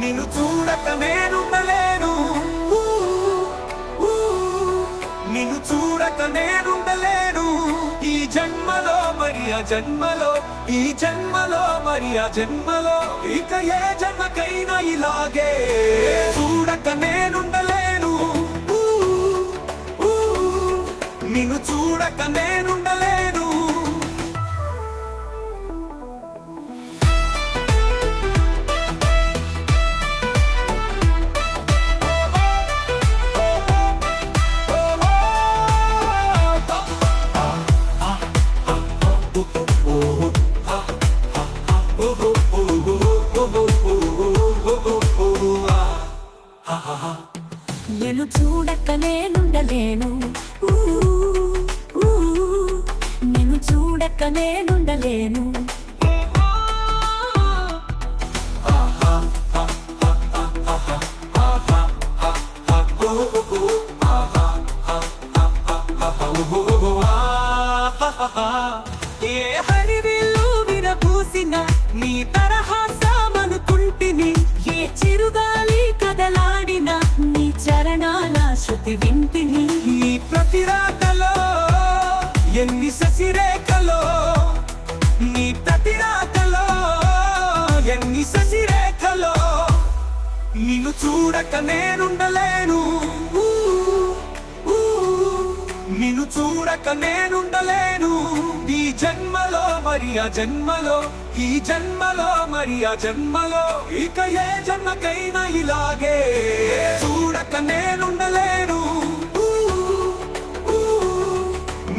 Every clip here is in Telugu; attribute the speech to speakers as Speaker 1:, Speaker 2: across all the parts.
Speaker 1: నిన్ను చూడక నేనుండలేను ఊ, నిన్ను చూడక నేనుండలేను ఈ జన్మలో మరి ఆ జన్మలో ఈ జన్మలో మరి ఆ జన్మలో. ఇక ఏ జన్మకైనా ఇలాగే. నేనుండలేను ఊ, ఊ,
Speaker 2: నేను చూడక నేనుండలేను
Speaker 1: ఏ హరివిల్లు విరపూసిన నీ తర ఎన్ని శశిరేఖలో నీ ప్రతిరాతలో ఎన్ని శశిరేఖలో నిన్ను చూడక నేనుండలేను. నిన్ను చూడక నేనుండలేను. ఈ జన్మలో మరి ఆ జన్మలో ఈ జన్మలో మరి ఆ జన్మలో ఇక ఏ జన్మకైనా ఇలాగే. చూడక నేనుండలేను.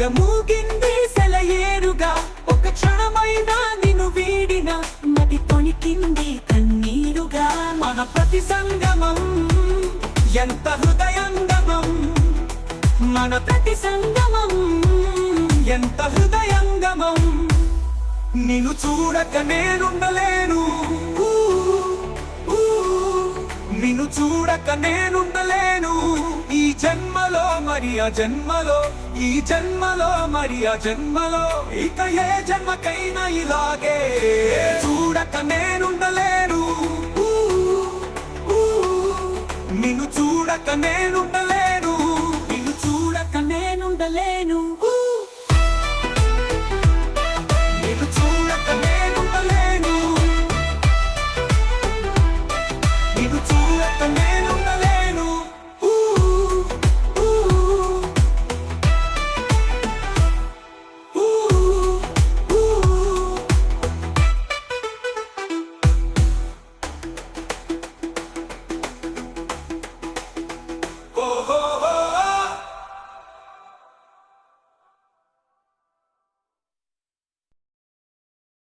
Speaker 1: జగమూగింది సెలయేరుగా
Speaker 2: ఒక క్షణమైనా నిన్ను వీడిన నది తొణికింది కన్నీరుగా
Speaker 1: మన ప్రతి సంగమం ఎంత హృదయంగమం మన ప్రతి సంగమం ఎంత హృదయంగమం నిన్ను చూడక నేనుండలేను నిన్ను చూడక నేను మరి ఆ జన్మలో ఈ జన్మలో మరి ఆ జన్మలో ఇక ఏ జన్మకైనా ఇలాగే. చూడక నేనుండలేను. నిన్ను చూడక నేనుండ